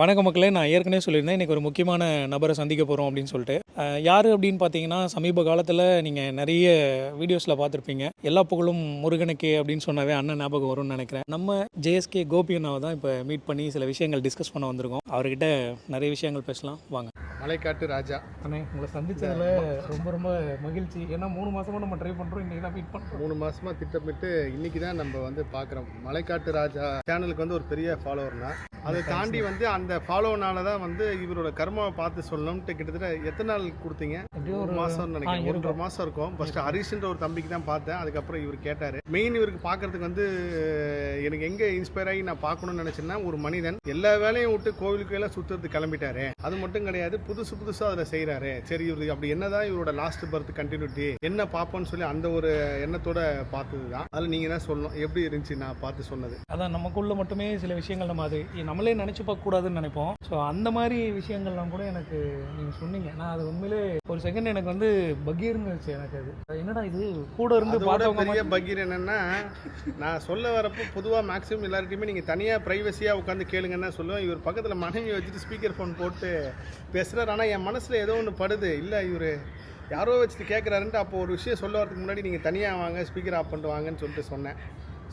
வணக்க மக்களே நான் ஏற்கனவே சொல்லியிருந்தேன் இன்றைக்கி ஒரு முக்கியமான நபரை சந்திக்க போகிறோம் அப்படின்னு சொல்லிட்டு. யார் அப்படின்னு பார்த்தீங்கன்னா சமீப காலத்தில் நீங்கள் நிறைய வீடியோஸில் பார்த்துருப்பீங்க. எல்லா புகழும் முருகனுக்கே அப்படின்னு சொன்னாவே அண்ணன் ஞாபகம் வரும்னு நினைக்கிறேன். நம்ம ஜேஎஸ்கே கோபி அண்ணாவை தான் இப்போ மீட் பண்ணி சில விஷயங்கள் டிஸ்கஸ் பண்ண வந்திருக்கோம். அவர்கிட்ட நிறைய விஷயங்கள் பேசலாம். வாங்க. மலைக்காட்டு ராஜா. அண்ணே உங்களை சந்திச்சதில் ரொம்ப ரொம்ப மகிழ்ச்சி. ஏன்னா மூணு மாதமாக நம்ம ட்ரை பண்ணுறோம் இன்றைக்கி தான் மீட் பண்ணுறோம் மூணு மாசமா திட்டமிட்டு இன்னைக்கு தான் நம்ம வந்து பார்க்குறோம். மலைக்காட்டு ராஜா சேனலுக்கு வந்து ஒரு பெரிய ஃபாலோவர்னா அதை தாண்டி வந்து அந்த ஃபாலோனால தான் வந்து இவரோட கர்மாவை பார்த்து சொல்லணும்ட்டு கிட்டத்தட்ட எத்தனை நாள் கொடுத்தீங்க? ஒரு ஆ, நினைக்கிறேன். ஒன்றரை மாசம் இருக்கும். ஃபர்ஸ்ட் ஹரிஷ்ன்ற ஒரு தம்பிக்கு தான் பார்த்தேன். அதுக்கப்புறம் இவர் கேட்டாரு. மெயின் இவருக்கு பார்க்கறதுக்கு வந்து எனக்கு எங்க இன்ஸ்பயர் ஆகி நான் பார்க்கணும்னு நினைச்சேன்னா ஒரு மனிதன் எல்லா வேலையும் விட்டு கோவிலுக்கு எல்லாம் சுத்துறதுக்கு கிளம்பிட்டாரு. அது மட்டும் கிடையாது புதுசு புதுசா அதில் செய்றாரு. சரி இவர் அப்படி என்னதான் இவரோட லாஸ்ட் பர்த் கண்டினியூட்டி என்ன பார்ப்போம்னு சொல்லி அந்த ஒரு எண்ணத்தோட பார்த்தது தான் அதில் நீங்க தான் சொல்லணும்? எப்படி இருந்துச்சு? நான் பார்த்து சொன்னது. அதான் நமக்குள்ள மட்டுமே சில விஷயங்கள் நம்ம அது நம்மளே நினச்சி பார்க்கக்கூடாதுன்னு நினைப்போம். ஸோ அந்த மாதிரி விஷயங்கள்லாம் கூட எனக்கு நீங்கள் சொன்னீங்க. நான் அது உண்மையிலே ஒரு செகண்ட் எனக்கு வந்து பகீர்னு இருந்துச்சு எனக்கு அது. என்னடா இது? கூட இருந்து பெரிய பகீர் என்னன்னா நான் சொல்ல வரப்போ பொதுவாக மேக்ஸிமம் எல்லார்ட்டையுமே நீங்கள் தனியாக ப்ரைவசியாக உட்காந்து கேளுங்கன்னு தான் சொல்லுவேன். இவர் பக்கத்தில் மனைவி வச்சுட்டு ஸ்பீக்கர் ஃபோன் போட்டு பேசுகிறார் ஆனால் என் மனசில் ஏதோ ஒன்று படுது. இல்லை இவர் யாரோ வச்சுட்டு கேட்குறாருன்ட்டு அப்போ ஒரு விஷயம் சொல்ல வரதுக்கு முன்னாடி நீங்கள் தனியாக வாங்க ஸ்பீக்கர் ஆஃப் பண்ணிட்டு வாங்கன்னு சொல்லிட்டு சொன்னேன்.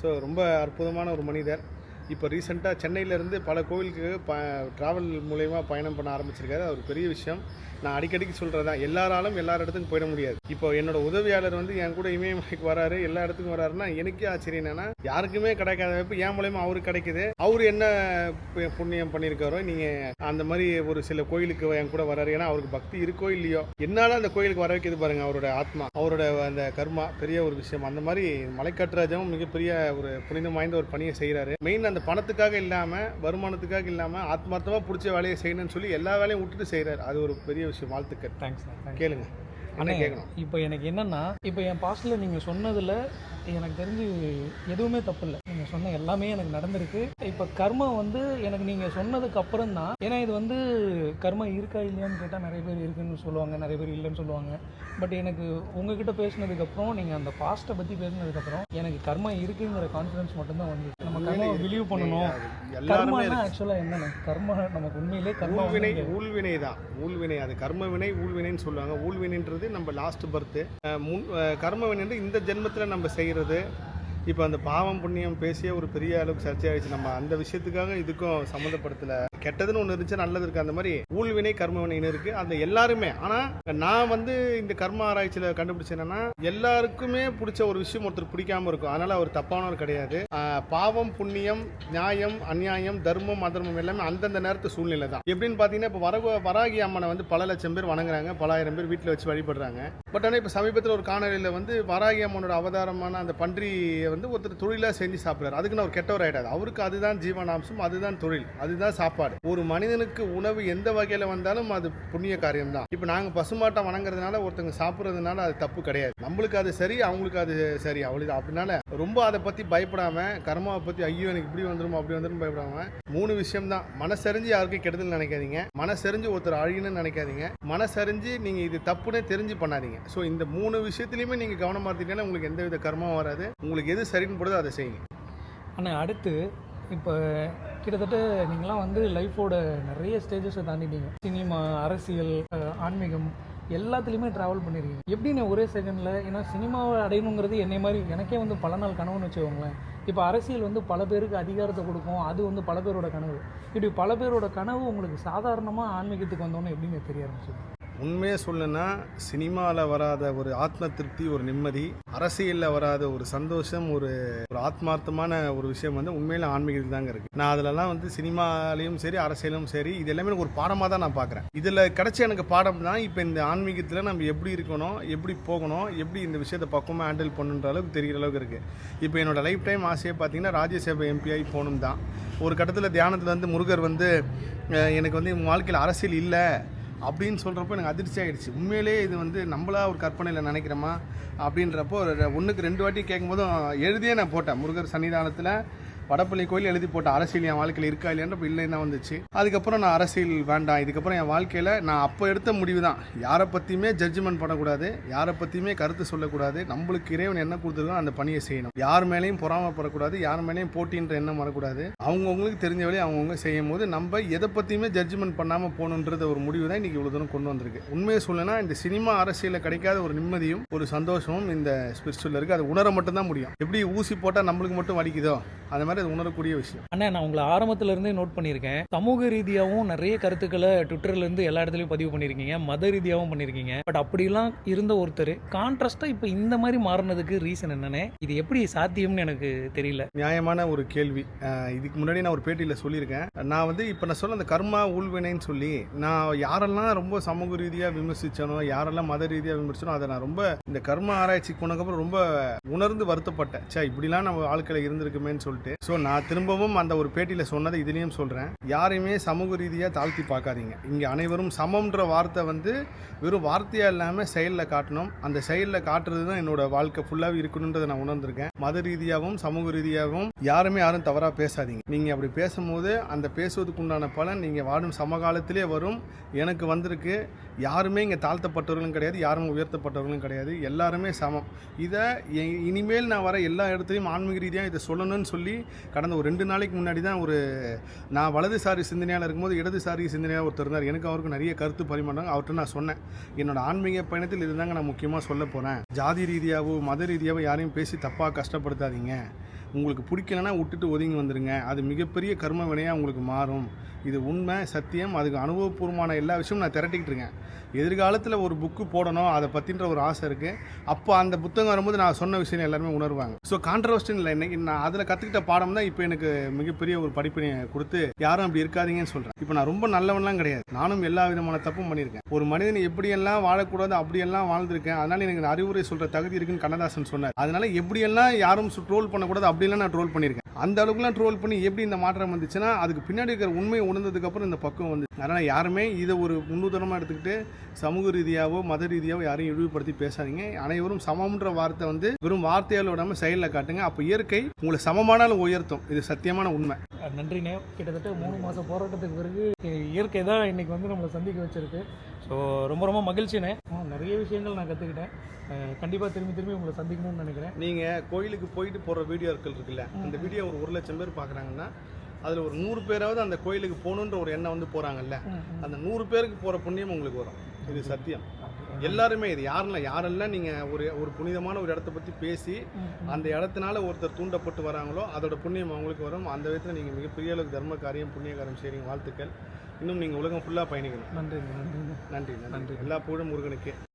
ஸோ ரொம்ப அற்புதமான ஒரு மனிதர். இப்போ ரீசெண்டாக சென்னையிலேருந்து பல கோவிலுக்கு ப ட்ராவல் மூலயமா பயணம் பண்ண ஆரம்பிச்சிருக்காரு. அது ஒரு பெரிய விஷயம். நான் அடிக்கடிக்கு சொல்கிறது தான் எல்லாராலும் எல்லா இடத்துக்கும் போயிட முடியாது. இப்போ என்னோட உதவியாளர் வந்து என் கூட இமயமலைக்கு வராரு. எல்லா இடத்துக்கும் வராருன்னா எனக்கே ஆச்சரியம் என்னன்னா யாருக்குமே கிடைக்காத வாய்ப்பு என் மூலயமா அவருக்கு கிடைக்குது. அவர் என்ன பு- புண்ணியம் பண்ணியிருக்காரோ நீங்கள் அந்த மாதிரி ஒரு சில கோயிலுக்கு என் கூட வராரு. ஏன்னா அவருக்கு பக்தி இருக்கோ இல்லையோ என்னால் அந்த கோயிலுக்கு வர வைக்கிறது பாருங்க அவரோட ஆத்மா அவரோட அந்த கர்மா பெரிய ஒரு விஷயம். அந்த மாதிரி மலைக்காட்டுராஜாவும் மிகப்பெரிய ஒரு புனிதம் வாய்ந்த ஒரு பணியை செய்கிறாரு மெயின் அந்த பணத்துக்காக இல்லாமல் வருமானத்துக்காக இல்லாமல் ஆத்மார்த்தமாக பிடிச்ச வேலையை செய்யணும்னு சொல்லி எல்லா வேலையும் விட்டுட்டு செய்கிறாரு அது ஒரு பெரிய விஷயம் வாழ்த்துக்கள். தேங்க்ஸ் கேளுங்க. அண்ணே, கேட்கணும். இப்போ எனக்கு என்னன்னா இப்போ என் பாஸ்டில் நீங்கள் சொன்னதில் எனக்கு தெரிஞ்சு எதுவுமே தப்பு இல்லை நீங்கள் சொன்ன எல்லாமே எனக்கு நடந்திருக்கு. இப்போ கர்மா வந்து எனக்கு நீங்கள் சொன்னதுக்கு அப்புறம் தான் ஏன்னா இது வந்து கர்மா இருக்கா இல்லையான்னு கேட்டால் நிறைய பேர் இருக்குன்னு சொல்லுவாங்க நிறைய பேர் இல்லைன்னு சொல்லுவாங்க. பட் எனக்கு உங்ககிட்ட பேசினதுக்கப்புறம் நீங்கள் அந்த பாஸ்ட்டை பற்றி பேசினதுக்கப்புறம் எனக்கு கர்மா இருக்குங்கிற கான்ஃபிடன்ஸ் மட்டும்தான் வந்து நம்ம கர்மா பிலீவ் பண்ணணும். எல்லாருமே கர்மானா ஆக்சுவலாக என்னென்ன? கர்மா நமக்கு உண்மையிலே கர்மா வந்து ஊழ்வினை தான். ஊழ்வினை அது கர்ம வினை ஊழ்வினைன்னு சொல்லுவாங்க. ஊழ்வினைன்றது நம்ம லாஸ்ட் பர்த்து முன் கர்ம வினைன்றது இந்த ஜென்மத்தில் நம்ம செய்கிறது இப்போ அந்த பாவம் புண்ணியம் பேசியே ஒரு பெரிய அளவுக்கு சர்ச்சையாயிடுச்சு. நம்ம அந்த விஷயத்துக்காக இதுக்கும் சம்மந்தப்படுத்தலை. கெட்டதுன்னு ஒன்று இருந்துச்சு நல்லது இருக்குது அந்த மாதிரி ஊழ்வினை கர்ம வினைன்னு இருக்குது அந்த எல்லாருமே. ஆனால் நான் வந்து இந்த கர்ம ஆராய்ச்சியில் கண்டுபிடிச்ச என்னன்னா எல்லாருக்குமே பிடிச்ச ஒரு விஷயம் ஒருத்தர் பிடிக்காம இருக்கும். அதனால் அவர் தப்பானவர் கிடையாது. பாவம் புண்ணியம் நியாயம் அநியாயம் தர்மம் அதர்மம் எல்லாமே அந்தந்த நேரத்து சூழ்நிலை தான். எப்படின்னு பார்த்தீங்கன்னா இப்போ வரகு வராகி அம்மனை வந்து பல லட்சம் பேர் வணங்குறாங்க. பல ஆயிரம் பேர் வீட்டில் வச்சு வழிபடுறாங்க. பட் ஆனால் இப்போ சமீபத்தில் ஒரு காணொலியில் வந்து வராகி அம்மனோட அவதாரமான அந்த பன்றியை வந்து ஒருத்தர் தொழிலாக செஞ்சு சாப்பிட்றாரு. அதுக்குன்னு அவர் கெட்டவர் ஆகிடாது அவருக்கு அதுதான் ஜீவனாம்சம் அதுதான் தொழில் அதுதான் சாப்பாடு. ஒரு மனிதனுக்கு உணவு எந்த வகையில் வந்தாலும் அது புண்ணிய காரியம் தான் இப்போ நாங்கள் பசுமாட்டை வணங்குறதுனால ஒருத்தங்க சாப்பிட்றதுனால அது தப்பு கிடையாது. நம்மளுக்கு அது சரி அவங்களுக்கு அது சரி அவ்வளோதான் அப்படினால ரொம்ப அதை பற்றி பயப்படாம கர்மாவை பற்றி ஐயோ எனக்கு இப்படி வந்துடும் அப்படி வந்துடும் பயப்படாம மூணு விஷயம் தான் மனசரிஞ்சு யாருக்கும் கெடுதல் நினைக்காதீங்க. மனசரிஞ்சு ஒருத்தர் அழியணும்னு நினைக்காதீங்க. மனசரிஞ்சு நீங்கள் இது தப்புன்னே தெரிஞ்சு பண்ணாதீங்க. ஸோ இந்த மூணு விஷயத்துலையுமே நீங்கள் கவனமாக இருந்தீங்கன்னா உங்களுக்கு எந்த வித கர்மாவும் வராது. உங்களுக்கு எது சரின்னு போடுதோ அதை செய்யுங்க. ஆனால் அடுத்து இப்போ கிட்டத்தட்ட நீங்களாம் வந்து லைஃபோட நிறைய ஸ்டேஜஸை தாண்டிட்டீங்க. சினிமா அரசியல் ஆன்மீகம் எல்லாத்துலேயுமே ட்ராவல் பண்ணியிருக்கீங்க எப்படின்னு ஒரே செகண்டில் ஏன்னா சினிமாவை அடையணுங்கிறது என்னை மாதிரி எனக்கே வந்து பல நாள் கனவுன்னு வச்சுக்கோங்களேன். இப்போ அரசியல் வந்து பல பேருக்கு அதிகாரத்தை கொடுக்கும். அது வந்து பல பேரோட கனவு. இப்படி பல பேரோட கனவு உங்களுக்கு சாதாரணமாக ஆன்மீகத்துக்கு வந்தோன்னே எப்படின்னு தெரிய ஆரம்பிச்சு உண்மையை சொல்லுன்னா சினிமாவில் வராத ஒரு ஆத்ம திருப்தி ஒரு நிம்மதி அரசியலில் வராத ஒரு சந்தோஷம் ஒரு ஒரு ஆத்மார்த்தமான ஒரு விஷயம் வந்து உண்மையில ஆன்மீகத்தில் தாங்க இருக்குது நான் அதிலலாம் வந்து சினிமாலையும் சரி அரசியலும் சரி இது எல்லாமே எனக்கு ஒரு பாடமாக தான் நான் பார்க்குறேன் இதில் கிடைச்ச எனக்கு பாடம் தான் இப்போ இந்த ஆன்மீகத்தில் நம்ம எப்படி இருக்கணும் எப்படி போகணும் எப்படி இந்த விஷயத்தை பக்குவமாக ஹேண்டில் பண்ணுன்ற அளவுக்கு தெரிகிற அளவுக்கு இருக்குது இப்போ என்னோட லைஃப் டைம் ஆசையை பார்த்தீங்கன்னா ராஜ்யசபா எம்பிஐ போகணும் தான். ஒரு கட்டத்தில் தியானத்தில் வந்து முருகர் வந்து எனக்கு வந்து வாழ்க்கையில் அரசியல் இல்லை அப்படின்னு சொல்கிறப்போ எனக்கு அதிர்ச்சி ஆகிடுச்சு உண்மையிலே இது வந்து நம்மளா ஒரு கற்பனையில் நினைக்கிறோமா? அப்படின்றப்போ ஒரு ஒன்றுக்கு ரெண்டு வாட்டி கேட்கும்போதும் எழுதியே நான் போட்டேன். முருகர் சன்னிதானத்தில் வடப்பள்ளி கோயில் எழுதி போட்ட அரசியல் என் வாழ்க்கையில் இருக்கா இல்லையான்ற இல்லை வந்துச்சு. அதுக்கப்புறம் நான் அரசியல் வேண்டாம். இதுக்கப்புறம் என் வாழ்க்கையில் நான் அப்போ எடுத்த முடிவு தான் யாரை பற்றியுமே ஜட்ஜ்மெண்ட் பண்ணக்கூடாது. யாரை பற்றியுமே கருத்து சொல்லக்கூடாது. நம்மளுக்கு இறைவன் என்ன கொடுத்துருக்கோ அந்த பணியை செய்யணும். யார் மேலேயும் பொறாமப்படக்கூடாது. யார் மேலேயும் போட்டின்ற எண்ணம் வரக்கூடாது. அவங்கவுங்களுக்கு தெரிஞ்ச வேலையை அவங்கவுங்க செய்யும் போது நம்ம எதை பற்றியுமே ஜட்ஜ்மெண்ட் பண்ணாமல் போகணுன்றது ஒரு முடிவு தான் இன்றைக்கி இவ்வளோ தூரம் கொண்டு வந்திருக்கு. உண்மையை சொல்லணும்னா இந்த சினிமா அரசியலில் கிடைக்காத ஒரு நிம்மதியும் ஒரு சந்தோஷமும் இந்த ஸ்பிரிச்சுவலில் இருக்குது அது உணர மட்டும்தான் முடியும். எப்படி ஊசி போட்டால் நம்மளுக்கு மட்டும் வலிக்குதோ? அந்த மாதிரி அது உணரக்கூடிய விஷயம். அண்ணா நான் உங்களை ஆரம்பத்துல இருந்தே நோட் பண்ணியிருக்கேன். சமூக ரீதியாகவும் நிறைய கருத்துக்களை ட்விட்டர்ல இருந்து எல்லா இடத்துலையும் பதிவு பண்ணியிருக்கீங்க. மத ரீதியாகவும் பண்ணியிருக்கீங்க. பட் அப்படிலாம் இருந்த ஒருத்தர் கான்ட்ராஸ்டா இப்போ இந்த மாதிரி மாறினதுக்கு ரீசன் என்னன்னே இது எப்படி சாத்தியம்னு எனக்கு தெரியல. நியாயமான ஒரு கேள்வி. இதுக்கு முன்னாடி நான் ஒரு பேட்டியில் சொல்லியிருக்கேன். நான் வந்து இப்போ நான் சொல்ல அந்த கர்மா ஊழ்வினைன்னு சொல்லி நான் யாரெல்லாம் ரொம்ப சமூக ரீதியாக விமர்சிச்சனோ யாரெல்லாம் மத ரீதியாக விமர்சிச்சனோ அதை நான் ரொம்ப இந்த கர்ம ஆராய்ச்சிக்கு போனதுக்கப்புறம் ரொம்ப உணர்ந்து வருத்தப்பட்டேன். சே இப்படிலாம் நம்ம வாழ்க்கையில் இருந்திருக்குமேன்னு சொல்லிட்டு. ஸோ நான் திரும்பவும் அந்த ஒரு பேட்டியில் சொன்னதை இதுலேயும் சொல்கிறேன் யாரையுமே சமூக ரீதியாக தாழ்த்தி பார்க்காதீங்க. இங்கே அனைவரும் சமம்ன்ற வார்த்தை வந்து வெறும் வார்த்தையாக இல்லாமல் செயலில் காட்டணும். அந்த செயலில் காட்டுறது தான் என்னோட வாழ்க்கை ஃபுல்லாகவே இருக்கணுன்றதை நான் உணர்ந்திருக்கேன். மத ரீதியாகவும் சமூக ரீதியாகவும் யாருமே யாரும் தவறாக பேசாதீங்க. நீங்கள் அப்படி பேசும்போது அந்த பேசுவதுக்கு உண்டான பலன் நீங்கள் வாடும் சமகாலத்திலே வரும். எனக்கு வந்திருக்கு. யாருமே இங்கே தாழ்த்தப்பட்டவர்களும் கிடையாது. யாரும் உயர்த்தப்பட்டவர்களும் கிடையாது. எல்லாருமே சமம். இதை இனிமேல் நான் வர எல்லா இடத்துலையும் ஆன்மீக ரீதியாக இதை சொல்லணும்னு சொல்லி கடந்த ஒரு ரெண்டு நாளைக்கு முன்னாடி தான் ஒரு நான் வலதுசாரி சிந்தனையால் இருக்கும்போது இடதுசாரி சிந்தனையாக ஒருத்தர் இருந்தார். எனக்கு அவருக்கு நிறைய கருத்து பரிமாறாங்க அவர்கிட்ட நான் சொன்னேன். என்னோட ஆன்மீக பயணத்தில் இதுதாங்க நான் முக்கியமாக சொல்ல போகிறேன் ஜாதி ரீதியாகவோ மத ரீதியாகவோ யாரையும் பேசி தப்பாக கஷ்டப்படுத்தாதீங்க. உங்களுக்கு பிடிக்கலன்னா விட்டுட்டு ஒதுங்கி வந்துடுங்க அது மிகப்பெரிய கர்ம வினையாக உங்களுக்கு மாறும். இது உண்மை சத்தியம். அதுக்கு அனுபவபூர்வமான எல்லா விஷயமும் நான் திரட்டிக்கிட்டு இருக்கேன். எதிர்காலத்தில் ஒரு புக்கு போடணும் அதை பற்றின்ற ஒரு ஆசை இருக்குது அப்போ அந்த புத்தகம் வரும்போது நான் சொன்ன விஷயம் எல்லாருமே உணர்வாங்க. ஸோ கான்ட்ரவர்ஷன் இல்லை இன்னைக்கு நான் அதில் கற்றுக்கிட்ட பாடம் தான் இப்போ எனக்கு மிகப்பெரிய ஒரு படிப்பினை கொடுத்து யாரும் அப்படி இருக்காதீங்கன்னு சொல்கிறேன் இப்போ நான் ரொம்ப நல்லவன்லாம் கிடையாது. நானும் எல்லா விதமான தப்பும் பண்ணியிருக்கேன். ஒரு மனிதன் எப்படியெல்லாம் வாழக்கூடாது அப்படியெல்லாம் வாழ்ந்திருக்கேன். அதனால் எனக்கு அறிவுரை சொல்கிற தகுதி இருக்குன்னு கண்ணதாசன் சொன்னார். அதனால் எப்படியெல்லாம் யாரும் ட்ரோல் பண்ணக்கூடாது அப்படி அப்படிலாம் நான் ட்ரோல் பண்ணியிருக்கேன். அந்த அளவுக்குலாம் ட்ரோல் பண்ணி எப்படி இந்த மாற்றம் வந்துச்சுன்னா அதுக்கு பின்னாடி இருக்கிற உண்மையை உணர்ந்ததுக்கப்புறம் இந்த பக்கம் வந்து அதனால் யாருமே இதை ஒரு முன்னுதாரணமாக எடுத்துக்கிட்டு சமூக ரீதியாவோ மத ரீதியாவோ யாரையும் இழிவுபடுத்தி பேசாதீங்க. அனைவரும் சமம்ன்ற வார்த்தை வந்து வெறும் வார்த்தையால் விடாமல் செயலில் காட்டுங்க. அப்போ இயற்கை உங்களை சமமானாலும் உயர்த்தும். இது சத்தியமான உண்மை. நன்றிங்க கிட்டத்தட்ட மூணு மாதம் போராட்டத்துக்கு பிறகு இயற்கை தான் இன்னைக்கு வந்து நம்மளை சந்திக்க வச்சிருக்கு. ஸோ ரொம்ப ரொம்ப மகிழ்ச்சிண்ணே. ஆ, நிறைய விஷயங்கள் நான் கற்றுக்கிட்டேன் கண்டிப்பாக திரும்பி திரும்பி உங்களை சந்திக்கணும்னு நினைக்கிறேன். நீங்கள் கோயிலுக்கு போயிட்டு போடுற வீடியோக்கள் இருக்குல்ல அந்த வீடியோ ஒரு ஒரு லட்சம் பேர் பார்க்குறாங்கன்னா அதில் ஒரு நூறு பேராவது அந்த கோயிலுக்கு போகணுன்ற ஒரு எண்ணம் வந்து போகிறாங்கல்ல அந்த நூறு பேருக்கு போகிற புண்ணியம் உங்களுக்கு வரும். இது சத்தியம். எல்லாருமே இது. யாரெல்லாம் யாரெல்லாம் நீங்கள் ஒரு ஒரு புனிதமான ஒரு இடத்த பற்றி பேசி அந்த இடத்தினால ஒருத்தர் தூண்டப்பட்டு வராங்களோ அதோட புண்ணியம் அவங்களுக்கு வரும். அந்த விதத்தில் நீங்கள் மிகப்பெரிய அளவுக்கு தர்ம காரியம் புண்ணிய காரியம் செய்கிறீங்க வாழ்த்துக்கள். இன்னும் நீங்கள் உலகம் ஃபுல்லாக பயணிக்கணும். நன்றிங்க நன்றிங்க. நன்றி. நன்றி. எல்லா புகழும் முருகனுக்கு.